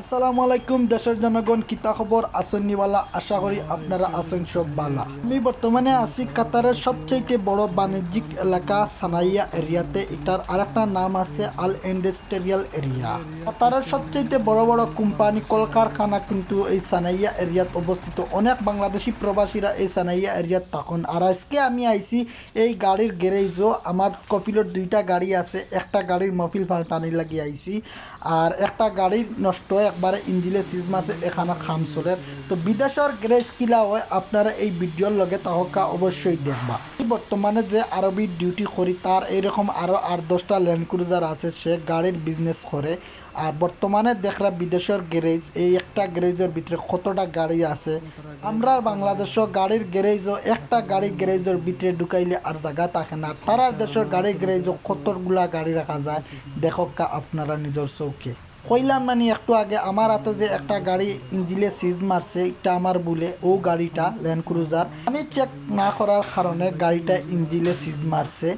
আসসালামু আলাইকুম, দেশের জনগণ কিতা খবর আসন্নিওয়ালা, আশা করি আপনারা আছেন সব বালা আমি বর্তমানে আছি কাতারের সবচাইতে বড় বাণিজ্যিক এলাকা সানাইয়া এরিয়াতে। এটার আরেকটা নাম আছে আল ইন্ডাস্ট্রিয়াল এরিয়া। কাতারের সবচাইতে বড় বড় কোম্পানি কলকারখানা কিন্তু এই সানাইয়া এরিয়াত অবস্থিত। অনেক বাংলাদেশি প্রবাসীরা এই সানাইয়া এরিয়াত তখন আর আজকে আমি আইছি এই গাড়ির গ্যারেজও। আমার কফিলের দুইটা গাড়ি আছে। একটা গাড়ির মফিল ফাল্টানি লাগিয়ে আইছি। আর একটা গাড়ির নষ্ট একবারে ইঞ্জিলে সিজ মাসে এখানে খামসরের তো বিদেশের গ্যারেজ কিলা হয়, আপনারা এই ভিডিওর লগে তাহকা অবশ্যই দেখবা। বর্তমানে যে আরবি ডিউটি করি তার এইরকম আরও আট দশটা ল্যান্ড ক্রুজার আছে, সে গাড়ির বিজনেস করে আর বর্তমানে দেখরা বিদেশের গ্যারেজ এই একটা গ্যারেজের ভিতরে কতটা গাড়ি আছে। আমরা বাংলাদেশও গাড়ির গ্যারেজও একটা গাড়ি গ্যারেজের ভিতরে ঢুকাইলে আর জায়গা থাকে না। তারা দেশের গাড়ি গ্যারেজও কতগুলা গাড়ি রাখা যায়, দেখকা আপনারা নিজের চৌকে। কইলাম মানে একটু আগে, আমার হাতে যে একটা গাড়ি ইঞ্জিলে সিজ মারছে, এটা আমার বলে ও গাড়িটা ল্যান্ড ক্রুজার। মানে চেক না করার কারণে গাড়িটা ইঞ্জিলে সিজ মারছে,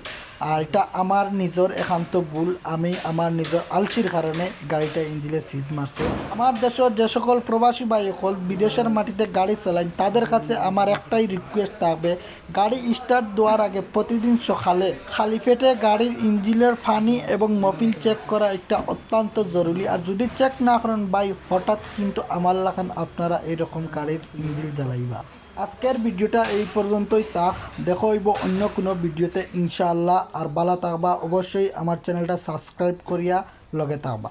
আর এটা আমার নিজের একান্ত ভুল, আমি আমার নিজের আলসির কারণে গাড়িটা ইঞ্জিলে সিজ মারছে। আমার দেশের যে সকল প্রবাসী ভাই সকল বিদেশের মাটিতে গাড়ি চালান তাদের কাছে আমার একটাই রিকোয়েস্ট থাকবে, গাড়ি স্টার্ট দেওয়ার আগে প্রতিদিন সকালে খালি পেটে গাড়ির ইঞ্জিনের ফানি এবং মফিল চেক করা একটা অত্যন্ত জরুরি আর যদি চেক না করেন, ভাই, হঠাৎ কিন্তু আমার লাখান আপনারা এরকম গাড়ির ইঞ্জিল জ্বালাইবা আজকের ভিডিওটা এই পর্যন্তই তাক দেখো হইব অন্য কোনো ভিডিওতে, ইনশাআল্লাহ। আর বালা থাকবা, অবশ্যই আমার চ্যানেলটা সাবস্ক্রাইব করিয়া লগে থাকবা।